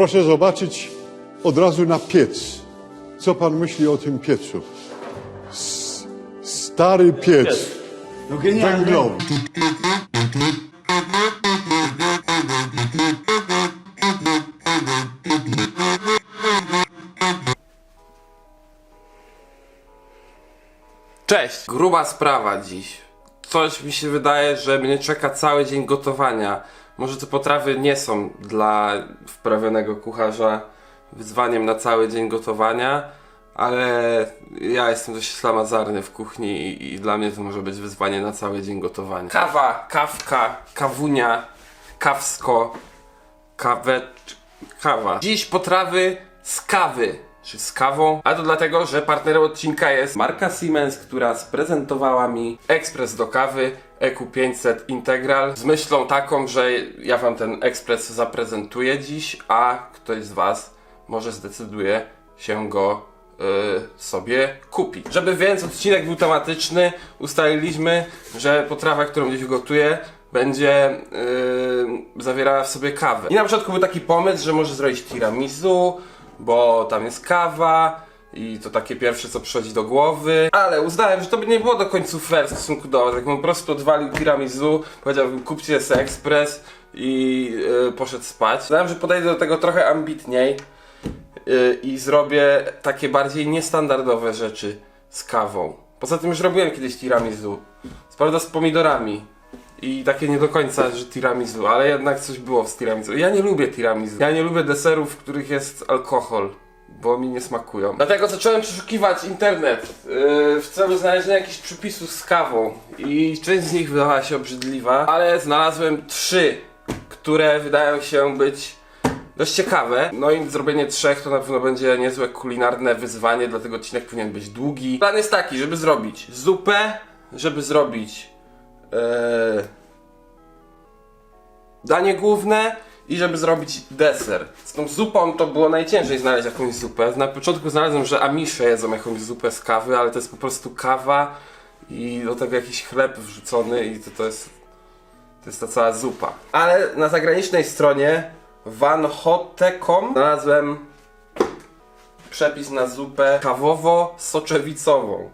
Proszę zobaczyć od razu na piec. Co pan myśli o tym piecu? S- stary piec. No. Węglowy. Cześć! Gruba sprawa dziś. Coś mi się wydaje, że mnie czeka cały dzień gotowania. Może te potrawy nie są dla wprawionego kucharza wyzwaniem na cały dzień gotowania, ale ja jestem dość ślamazarny w kuchni i, i dla mnie to może być wyzwanie na cały dzień gotowania. Kawa, kawka, kawunia, kawsko, kawecz, kawa. Dziś potrawy z kawy, czy z kawą, a to dlatego, że partnerem odcinka jest marka Siemens, która sprezentowała mi ekspres do kawy EQ500 Integral z myślą taką, że ja wam ten ekspres zaprezentuję dziś, a ktoś z was może zdecyduje się go y, sobie kupić. Żeby więc odcinek był tematyczny, ustaliliśmy, że potrawa, którą dziś gotuję, będzie yy, zawierała w sobie kawę. I na początku był taki pomysł, że może zrobić tiramisu, bo tam jest kawa i to takie pierwsze, co przychodzi do głowy. Ale uznałem, że to by nie było do końca fair w stosunku do tak bym po prostu odwalił tiramisu, powiedziałbym kupcie sobie ekspres i yy, poszedł spać. Uznałem, że podejdę do tego trochę ambitniej yy, i zrobię takie bardziej niestandardowe rzeczy z kawą. Poza tym już robiłem kiedyś tiramisu. Co prawda z pomidorami. I takie nie do końca, że tiramisu, ale jednak coś było z tiramisu. Ja nie lubię tiramisu. Ja nie lubię deserów, w których jest alkohol, bo mi nie smakują. Dlatego zacząłem przeszukiwać internet yy, w celu znalezienia jakichś przypisów z kawą. I część z nich wydawała się obrzydliwa, ale znalazłem trzy, które wydają się być dość ciekawe. No i zrobienie trzech to na pewno będzie niezłe kulinarne wyzwanie, dlatego odcinek powinien być długi. Plan jest taki, żeby zrobić zupę, żeby zrobić danie główne i żeby zrobić deser. Z tą zupą to było najciężej znaleźć jakąś zupę. Na początku znalazłem, że amisze jedzą jakąś zupę z kawy, ale to jest po prostu kawa i do tego jakiś chleb wrzucony i to, to jest to jest ta cała zupa. Ale na zagranicznej stronie vanhote.com znalazłem przepis na zupę kawowo-soczewicową.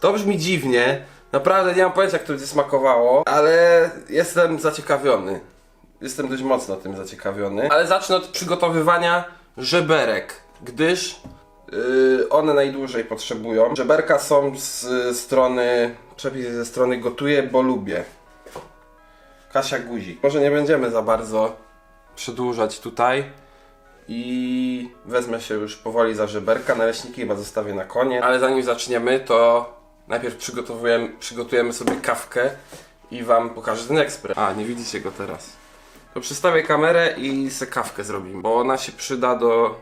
To brzmi dziwnie, naprawdę nie mam pojęcia, jak to będzie smakowało, ale jestem zaciekawiony. Jestem dość mocno tym zaciekawiony. Ale zacznę od przygotowywania żeberek, gdyż yy, one najdłużej potrzebują. Żeberka są z strony, przepis ze strony gotuję, bo lubię. Kasia Guzik. Może nie będziemy za bardzo przedłużać tutaj. I wezmę się już powoli za żeberka. Naleśniki chyba zostawię na koniec. Ale zanim zaczniemy, to najpierw przygotowujemy, przygotujemy sobie kawkę i wam pokażę ten ekspres. A, nie widzicie go teraz. To przystawię kamerę i se kawkę zrobimy, bo ona się przyda do...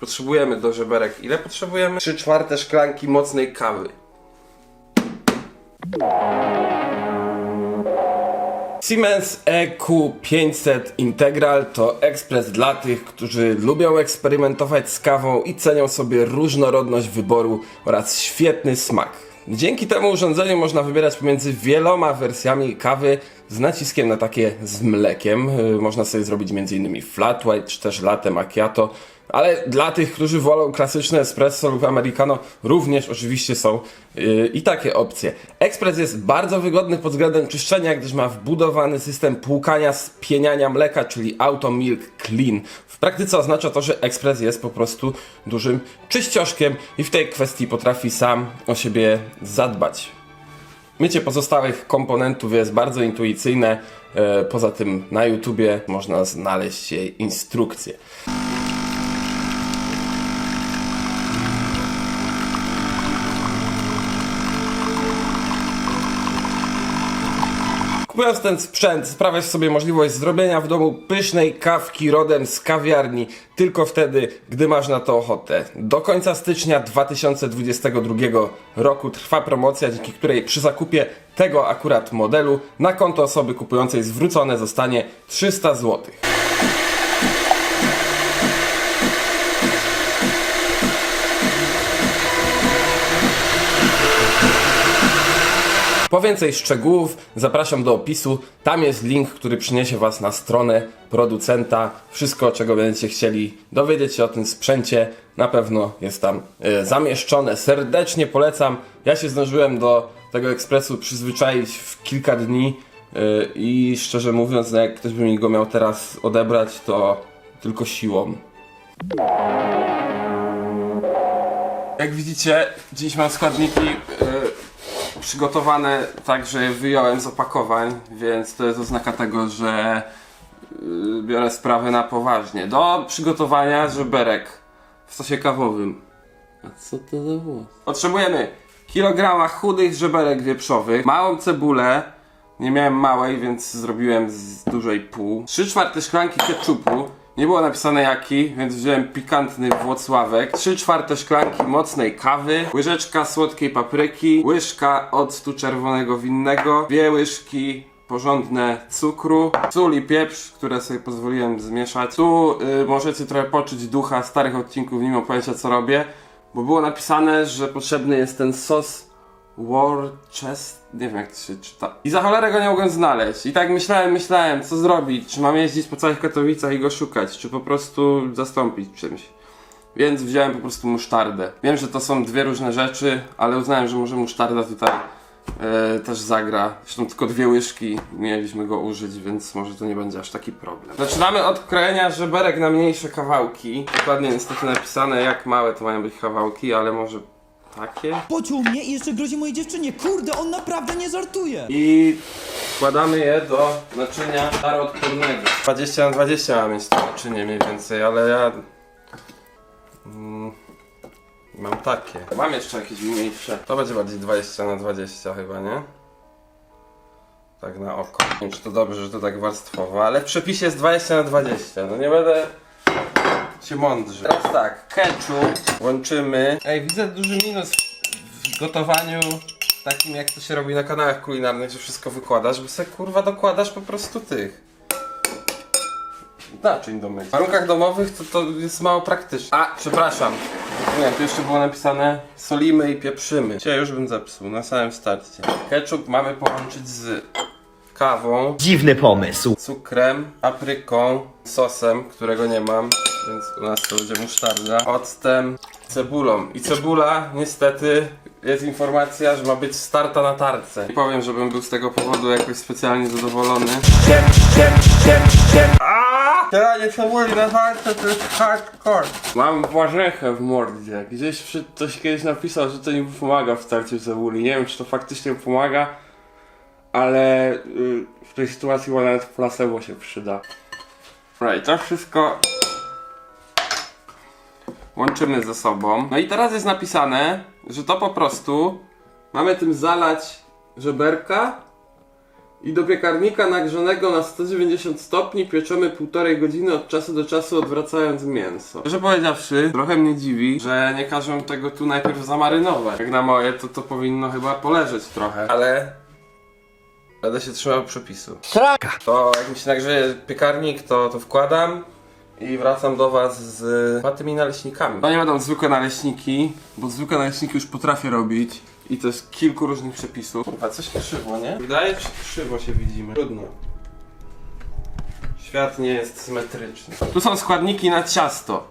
Potrzebujemy do żeberek. Ile potrzebujemy? 3 czwarte szklanki mocnej kawy. Siemens EQ500 Integral to ekspres dla tych, którzy lubią eksperymentować z kawą i cenią sobie różnorodność wyboru oraz świetny smak. Dzięki temu urządzeniu można wybierać pomiędzy wieloma wersjami kawy z naciskiem na takie z mlekiem. Yy, Można sobie zrobić m.in. flat white czy też latte macchiato. Ale dla tych, którzy wolą klasyczne espresso lub americano, również oczywiście są yy, i takie opcje. Ekspres jest bardzo wygodny pod względem czyszczenia, gdyż ma wbudowany system płukania, spieniania mleka, czyli Auto Milk Clean. W praktyce oznacza to, że ekspres jest po prostu dużym czyścioszkiem i w tej kwestii potrafi sam o siebie zadbać. Mycie pozostałych komponentów jest bardzo intuicyjne. E, Poza tym na YouTubie można znaleźć jej instrukcje. Kupując ten sprzęt, sprawiasz sobie możliwość zrobienia w domu pysznej kawki rodem z kawiarni tylko wtedy, gdy masz na to ochotę. Do końca stycznia 2022 roku trwa promocja, dzięki której przy zakupie tego akurat modelu na konto osoby kupującej zwrócone zostanie 300 zł. Po więcej szczegółów zapraszam do opisu. Tam jest link, który przyniesie Was na stronę producenta. Wszystko, czego będziecie chcieli dowiedzieć się o tym sprzęcie, na pewno jest tam e, zamieszczone. Serdecznie polecam. Ja się zdążyłem do tego ekspresu przyzwyczaić w kilka dni e, i szczerze mówiąc, no jak ktoś by mi go miał teraz odebrać, to tylko siłą. Jak widzicie, dziś mam składniki y, przygotowane tak, że je wyjąłem z opakowań, więc to jest oznaka tego, że y, biorę sprawę na poważnie. Do przygotowania żeberek w sosie kawowym. A co to za włos? Potrzebujemy kilograma chudych żeberek wieprzowych, małą cebulę, nie miałem małej, więc zrobiłem z dużej pół. 3 czwarte szklanki ketchupu. Nie było napisane jaki, więc wziąłem pikantny Włocławek. 3 czwarte szklanki mocnej kawy. Łyżeczka słodkiej papryki. Łyżka octu czerwonego winnego. Dwie łyżki porządne cukru. Sól i pieprz, które sobie pozwoliłem zmieszać. Tu y, możecie trochę poczuć ducha starych odcinków, nie mam pojęcia co robię. Bo było napisane, że potrzebny jest ten sos Worcester, nie wiem jak to się czyta. I za cholerę go nie mogłem znaleźć. I tak myślałem, myślałem, co zrobić. Czy mam jeździć po całych Katowicach i go szukać, czy po prostu zastąpić czymś. Więc wziąłem po prostu musztardę. Wiem, że to są dwie różne rzeczy, ale uznałem, że może musztarda tutaj e, też zagra. Zresztą tylko dwie łyżki mieliśmy go użyć, więc może to nie będzie aż taki problem. Zaczynamy od krojenia żeberek na mniejsze kawałki. Dokładnie niestety napisane jak małe to mają być kawałki, ale może takie. Pociął mnie i jeszcze grozi mojej dziewczynie. Kurde, on naprawdę nie żartuje. I wkładamy je do naczynia daroodpornego. 20 na 20 ma mieć to naczynie mniej więcej, ale ja... Mm, mam takie. Mam jeszcze jakieś mniejsze. To będzie bardziej 20 na 20 chyba, nie? Tak na oko. Nie wiem, czy to dobrze, że to tak warstwowo, ale w przepisie jest 20 na 20. No nie będę się mądrzy. Teraz tak, ketchup łączymy. Ej, widzę duży minus w gotowaniu takim jak to się robi na kanałach kulinarnych, że wszystko wykładasz, bo se kurwa dokładasz po prostu tych naczyń do mycia. W warunkach domowych to, to jest mało praktyczne. A, przepraszam. Nie, tu jeszcze było napisane solimy i pieprzymy. Dzisiaj już bym zepsuł, na samym starcie. Ketchup mamy połączyć z kawą, Dziwny pomysł. cukrem, papryką, sosem, którego nie mam, więc u nas to będzie musztarda, octem, cebulą. I cebula, niestety, jest informacja, że ma być starta na tarce. Nie powiem, żebym był z tego powodu jakoś specjalnie zadowolony. Teraz cebuli na tarce to jest hardcore. Mam błażechę w mordzie. Gdzieś przy, ktoś kiedyś napisał, że to nie pomaga w starciu cebuli. Nie wiem, czy to faktycznie pomaga, ale y, w tej sytuacji chyba nawet placebo się przyda. Right, to wszystko łączymy ze sobą. No i teraz jest napisane, że to po prostu mamy tym zalać żeberka i do piekarnika nagrzanego na 190 stopni pieczemy półtorej godziny od czasu do czasu odwracając mięso. Że powiedziawszy, trochę mnie dziwi, że nie każą tego tu najpierw zamarynować. Jak na moje, to to powinno chyba poleżeć trochę. Ale Będę się trzymał przepisu. To jak mi się nagrzeje piekarnik, to, to wkładam i wracam do was z dwa tymi naleśnikami. To nie będą zwykłe naleśniki, bo zwykłe naleśniki już potrafię robić. I to jest kilku różnych przepisów. Kurwa, coś krzywo, nie? Wydaje się, krzywo się widzimy. Trudno. Świat nie jest symetryczny. Tu są składniki na ciasto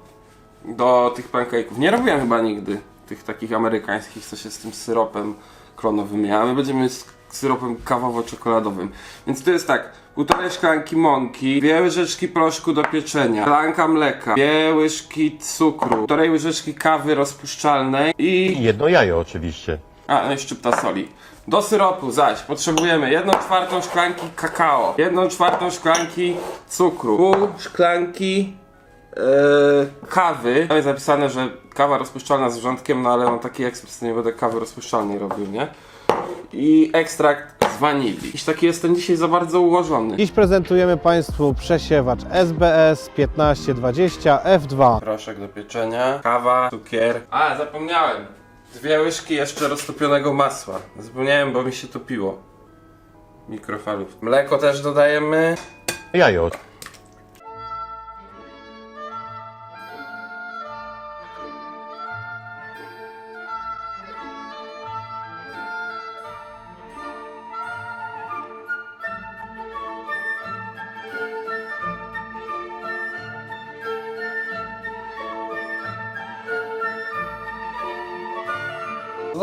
do tych pancake'ów. Nie robiłem chyba nigdy tych takich amerykańskich, co się z tym syropem klonowym a my będziemy syropem kawowo-czekoladowym. Więc to jest tak, półtorej szklanki mąki, dwie łyżeczki proszku do pieczenia, szklanka mleka, dwie łyżki cukru, półtorej łyżeczki kawy rozpuszczalnej i... Jedno jajo oczywiście. A, no i szczypta soli. Do syropu zaś potrzebujemy jedną czwartą szklanki kakao, jedną czwartą szklanki cukru, pół szklanki Yy, kawy. Tam jest napisane, że kawa rozpuszczalna z wrzątkiem, no ale mam taki ekspres, nie będę kawy rozpuszczalnej robił, nie? I ekstrakt z wanilii. Jakiś taki jestem dzisiaj za bardzo ułożony. Dziś prezentujemy Państwu przesiewacz SBS 1520 F2. Proszek do pieczenia, kawa, cukier. A, zapomniałem. Dwie łyżki jeszcze roztopionego masła. Zapomniałem, bo mi się topiło. Mikrofalów. Mleko też dodajemy. Jajo.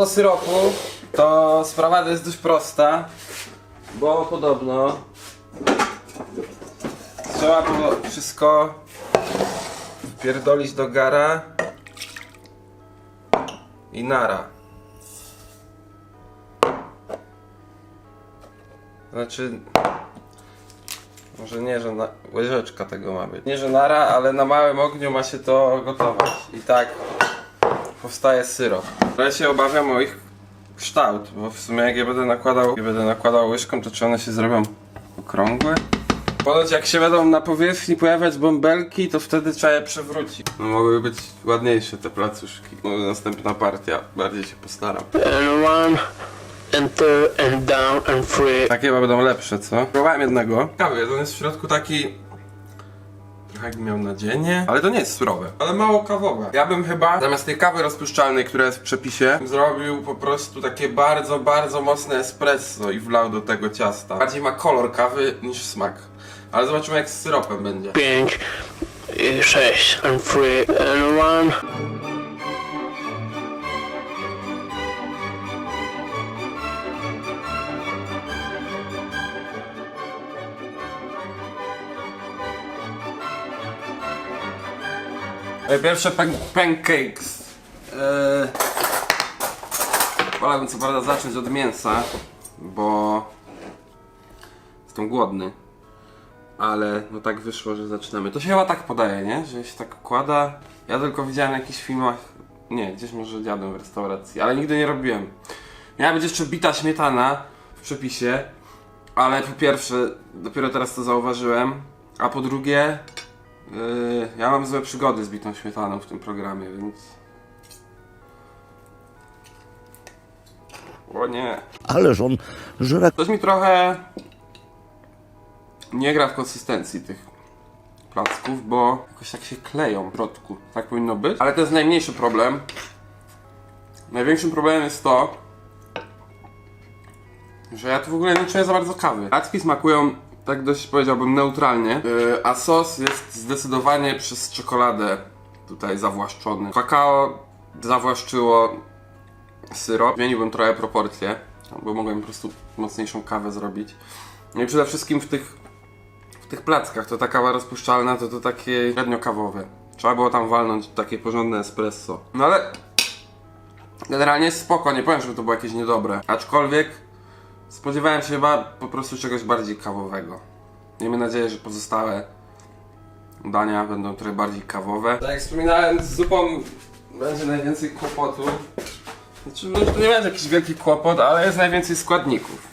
Do syropu to sprawa jest dość prosta, bo podobno trzeba było wszystko wpierdolić do gara i nara. Znaczy, może nie, że na, łyżeczka tego ma być. Nie, że nara, ale na małym ogniu ma się to gotować. I tak powstaje syrop. Ale się obawiam o ich kształt, bo w sumie jak je będę nakładał, jak będę nakładał łyżką, to czy one się zrobią okrągłe? Ponoć jak się będą na powierzchni pojawiać bąbelki, to wtedy trzeba je przewrócić. No, mogłyby być ładniejsze te placuszki. No, następna partia, bardziej się postaram. and one and two and down and three Takie chyba będą lepsze, co? Próbowałem jednego. Ciekawy, on jest w środku taki tak miał na dzienie. Ale to nie jest surowe, ale mało kawowe. Ja bym chyba zamiast tej kawy rozpuszczalnej, która jest w przepisie, zrobił po prostu takie bardzo, bardzo mocne espresso i wlał do tego ciasta. Bardziej ma kolor kawy niż smak. Ale zobaczymy jak z syropem będzie. 5, 6 and 3 and 1. Pierwsze pan pancakes. Eee, wolałbym co prawda zacząć od mięsa, bo jestem głodny. Ale no tak wyszło, że zaczynamy. To się chyba tak podaje, nie? Że się tak układa. Ja tylko widziałem na jakichś filmach. Nie, gdzieś może jadłem w restauracji, ale nigdy nie robiłem. Miała być jeszcze bita śmietana w przepisie, ale po pierwsze, dopiero teraz to zauważyłem, a po drugie, Yy, ja mam złe przygody z bitą śmietaną w tym programie, więc. O nie. Ależ on żre Coś mi trochę nie gra w konsystencji tych placków, bo jakoś tak się kleją w środku. Tak powinno być. Ale to jest najmniejszy problem. Największym problemem jest to, że ja tu w ogóle nie czuję za bardzo kawy. Placki smakują tak dość powiedziałbym neutralnie, yy, a sos jest zdecydowanie przez czekoladę tutaj zawłaszczony. Kakao zawłaszczyło syrop. Zmieniłbym trochę proporcje, bo mogłem po prostu mocniejszą kawę zrobić. No i przede wszystkim w tych, w tych plackach, to ta kawa rozpuszczalna to to takie średnio kawowe. Trzeba było tam walnąć takie porządne espresso. No ale generalnie spoko, nie powiem, żeby to było jakieś niedobre. Aczkolwiek spodziewałem się chyba po prostu czegoś bardziej kawowego. Miejmy nadzieję, że pozostałe dania będą trochę bardziej kawowe. Tak jak wspominałem, z zupą będzie najwięcej kłopotu. Znaczy, no, to nie będzie jakiś wielki kłopot, ale jest najwięcej składników.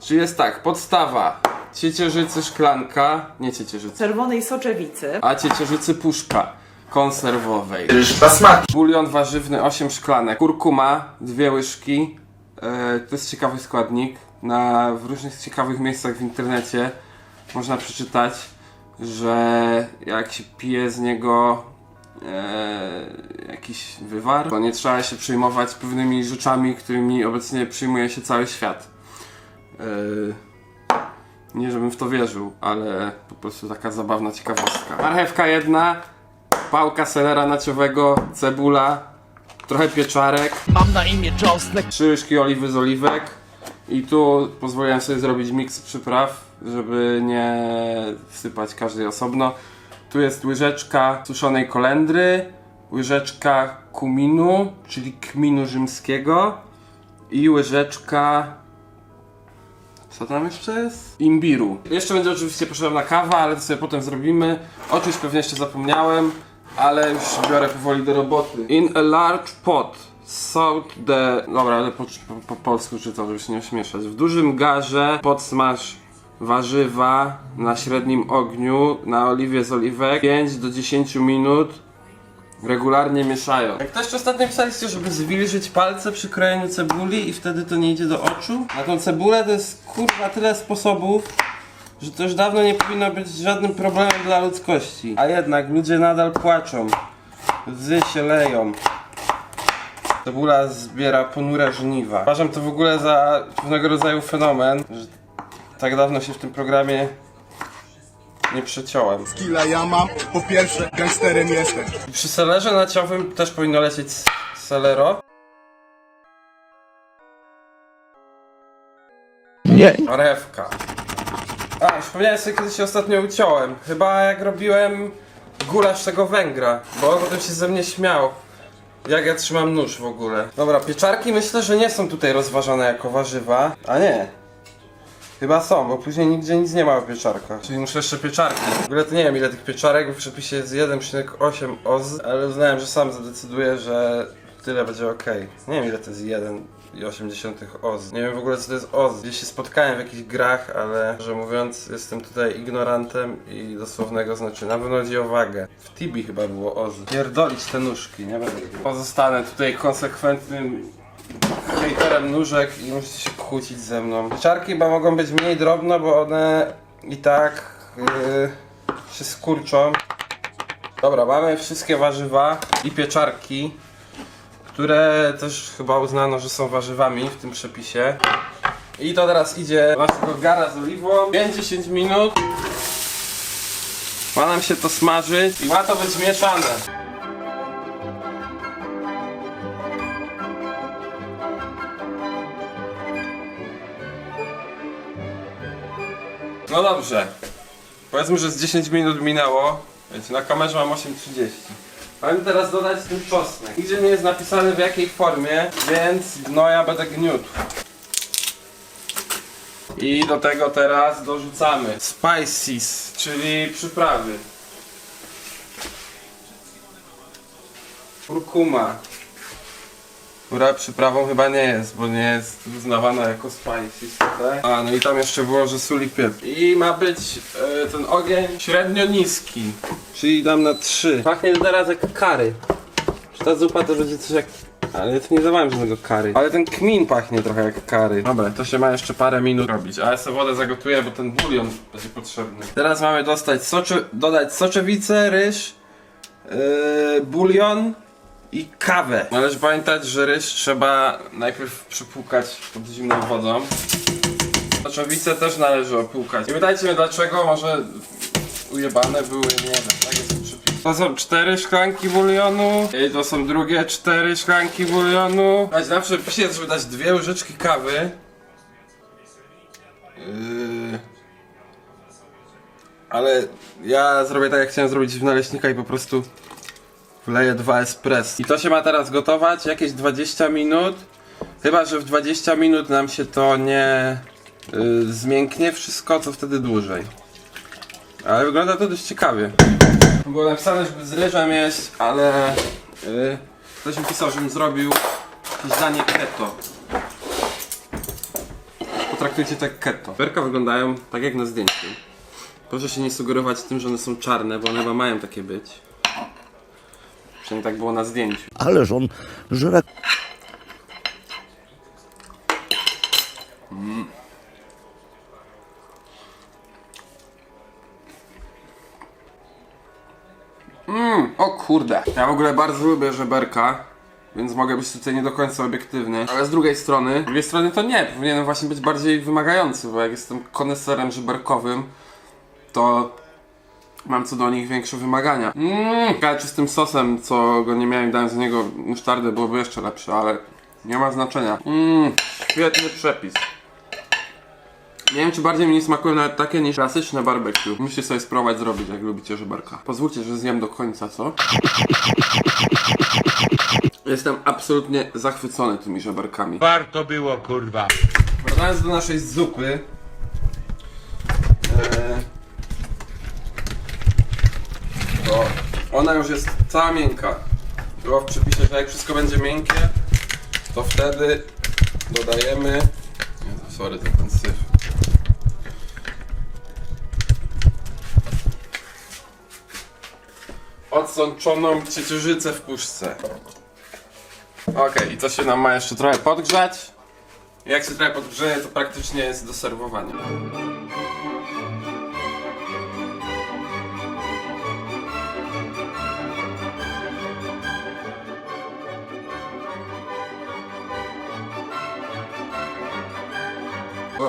Czyli jest tak, podstawa ciecierzycy szklanka, nie ciecierzycy, czerwonej soczewicy, a ciecierzycy puszka konserwowej. Bulion warzywny 8 szklanek, kurkuma 2 łyżki. E, to jest ciekawy składnik. Na, w różnych ciekawych miejscach w internecie można przeczytać, że jak się pije z niego e, jakiś wywar, to nie trzeba się przejmować pewnymi rzeczami, którymi obecnie przyjmuje się cały świat. E, nie żebym w to wierzył, ale po prostu taka zabawna ciekawostka. Marchewka jedna, pałka selera naciowego, cebula, trochę pieczarek. Mam na imię czosnek. Trzy łyżki oliwy z oliwek. I tu pozwoliłem sobie zrobić miks przypraw, żeby nie wsypać każdej osobno. Tu jest łyżeczka suszonej kolendry, łyżeczka kuminu, czyli kminu rzymskiego i łyżeczka co tam jeszcze jest? Imbiru. Jeszcze będzie oczywiście potrzebna kawa, ale to sobie potem zrobimy. O czymś pewnie jeszcze zapomniałem, ale już biorę powoli do roboty. In a large pot. Salt the... Dobra, ale po, po, po polsku czytam, żeby się nie ośmieszać. W dużym garze podsmaż warzywa na średnim ogniu, na oliwie z oliwek 5 do 10 minut regularnie mieszają. Jak też ostatnio pisaliście, żeby zwilżyć palce przy krojeniu cebuli i wtedy to nie idzie do oczu? Na tą cebulę to jest kurwa tyle sposobów, że to już dawno nie powinno być żadnym problemem dla ludzkości. A jednak ludzie nadal płaczą. Łzy się leją. Cebula zbiera ponure żniwa. Uważam to w ogóle za pewnego rodzaju fenomen, że tak dawno się w tym programie nie przeciąłem. Skilla ja mam, po pierwsze gangsterem jestem. Przy selerze naciowym też powinno lecieć selero. Nie. Orewka. A, przypomniałem sobie, kiedy się ostatnio uciąłem. Chyba jak robiłem gulasz tego Węgra, bo on potem się ze mnie śmiał. Jak ja trzymam nóż w ogóle. Dobra, pieczarki myślę, że nie są tutaj rozważane jako warzywa. A nie. Chyba są, bo później nigdzie nic nie ma o pieczarkach. Czyli muszę jeszcze pieczarki. W ogóle to nie wiem ile tych pieczarek, w przepisie jest 1,8 oz, ale uznałem, że sam zadecyduję, że tyle będzie ok. Nie wiem ile to jest 1,8 oz. Nie wiem w ogóle co to jest oz. Gdzieś się spotkałem w jakichś grach, ale że mówiąc jestem tutaj ignorantem i dosłownego znaczenia. Na pewno chodzi o wagę. W Tibi chyba było oz. Pierdolić te nóżki, nie będę. Pozostanę tutaj konsekwentnym hejterem nóżek i musicie się kłócić ze mną. Pieczarki chyba mogą być mniej drobne, bo one i tak yy, się skurczą. Dobra, mamy wszystkie warzywa i pieczarki, które też chyba uznano, że są warzywami w tym przepisie. I to teraz idzie do naszego gara z oliwą. 5-10 minut. Ma nam się to smażyć i ma to być mieszane. No dobrze. Powiedzmy, że z 10 minut minęło. Wiecie, na kamerze mam 8.30. Mam teraz dodać ten czosnek. Nigdzie nie jest napisane w jakiej formie, więc no ja będę gniótł. I do tego teraz dorzucamy spices, czyli przyprawy. Kurkuma. Która przyprawą chyba nie jest, bo nie jest uznawana jako spices tutaj. A, no i tam jeszcze było, że sól i pieprz. I ma być e, ten ogień średnio niski, czyli dam na 3. Pachnie teraz jak kary. Czy ta zupa to będzie coś jak... Ale ja tu nie dawałem żadnego kary. Ale ten kmin pachnie trochę jak kary. Dobra, to się ma jeszcze parę minut robić. A ja sobie wodę zagotuję, bo ten bulion będzie potrzebny. Teraz mamy dostać socze... dodać soczewicę, ryż, yy, bulion i kawę. Należy pamiętać, że ryż trzeba najpierw przypłukać pod zimną wodą. Soczewicę też należy opłukać. Nie pytajcie mnie dlaczego, może ujebane były, nie wiem, tak jest. To są cztery szklanki bulionu i to są drugie cztery szklanki bulionu. Na przepisie jest, żeby dać dwie łyżeczki kawy. Yy... Ale ja zrobię tak jak chciałem zrobić w naleśnika i po prostu Wleję dwa espresso. I to się ma teraz gotować jakieś 20 minut. Chyba, że w 20 minut nam się to nie y, zmięknie wszystko, to wtedy dłużej. Ale wygląda to dość ciekawie. Było napisane, żeby z ryżem jeść, ale y, ktoś mi pisał, żebym zrobił jakieś danie keto. Potraktujcie to jak keto. Berka wyglądają tak jak na zdjęciu. Proszę się nie sugerować tym, że one są czarne, bo one chyba mają takie być. Przynajmniej tak było na zdjęciu. ależ on żre O kurde. Ja w ogóle bardzo lubię żeberka, więc mogę być tutaj nie do końca obiektywny. Ale z drugiej strony, z drugiej strony to nie, powinienem właśnie być bardziej wymagający, bo jak jestem koneserem żeberkowym, to mam co do nich większe wymagania. Mmm, czy z tym sosem, co go nie miałem, dałem z niego musztardę, byłoby jeszcze lepsze, ale nie ma znaczenia. Mmm, świetny przepis. Nie wiem, czy bardziej mi smakują nawet takie niż klasyczne barbecue. Musicie sobie spróbować zrobić, jak lubicie żeberka. Pozwólcie, że zjem do końca, co? Jestem absolutnie zachwycony tymi żeberkami. Warto było, kurwa. Wracając do naszej zupy. E, to ona już jest cała miękka. Było w przepisie, że jak wszystko będzie miękkie, to wtedy dodajemy. Jezu, sorry za ten syf. Odsączoną ciecierzycę w puszce. Okej, i to się nam ma jeszcze trochę podgrzać. Jak się trochę podgrzeje, to praktycznie jest do serwowania.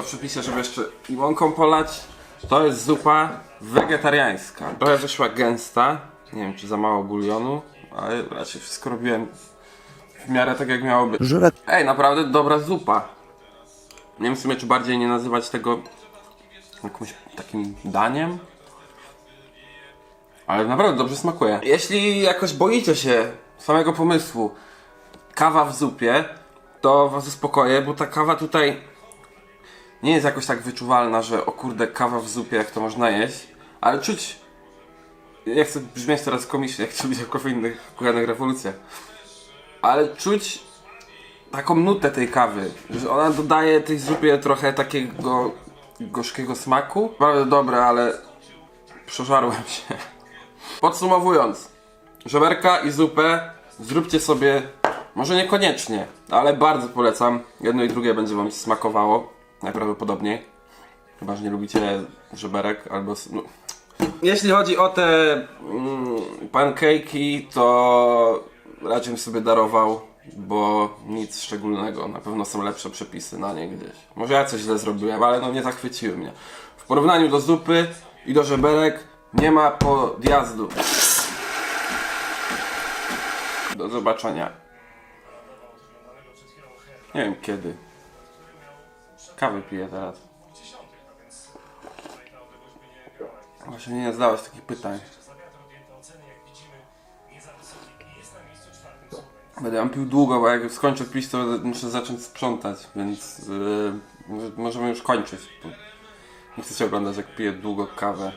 W przepisie, żeby jeszcze limonką polać. To jest zupa wegetariańska. Trochę wyszła gęsta. Nie wiem, czy za mało bulionu, ale raczej wszystko robiłem w miarę tak, jak miało być. żre Ej, naprawdę dobra zupa. Nie wiem w sumie, czy bardziej nie nazywać tego jakimś takim daniem. Ale naprawdę dobrze smakuje. Jeśli jakoś boicie się samego pomysłu kawa w zupie, to was uspokoję, bo ta kawa tutaj nie jest jakoś tak wyczuwalna, że o kurde, kawa w zupie, jak to można jeść, ale czuć. Nie chcę brzmieć teraz komicznie, jak czuć jako w innych kuchennych rewolucjach, ale czuć taką nutę tej kawy, że ona dodaje tej zupie trochę takiego gorzkiego smaku. Bardzo dobre, ale przeżarłem się. Podsumowując, żeberka i zupę zróbcie sobie, może niekoniecznie, ale bardzo polecam. Jedno i drugie będzie wam smakowało, najprawdopodobniej. Chyba, że nie lubicie żeberek albo... No. Jeśli chodzi o te mm, pancake'i, to raczej bym sobie darował, bo nic szczególnego. Na pewno są lepsze przepisy na nie gdzieś. Może ja coś źle zrobiłem, ale no nie zachwyciły mnie. W porównaniu do zupy i do żeberek nie ma podjazdu. Do zobaczenia. Nie wiem kiedy. Kawę piję teraz. Właśnie nie zadałeś takich pytań. Będę ją pił długo, bo jak skończę pić, to muszę zacząć sprzątać, więc yy, może- możemy już kończyć. Nie chcę się oglądać, jak piję długo kawę.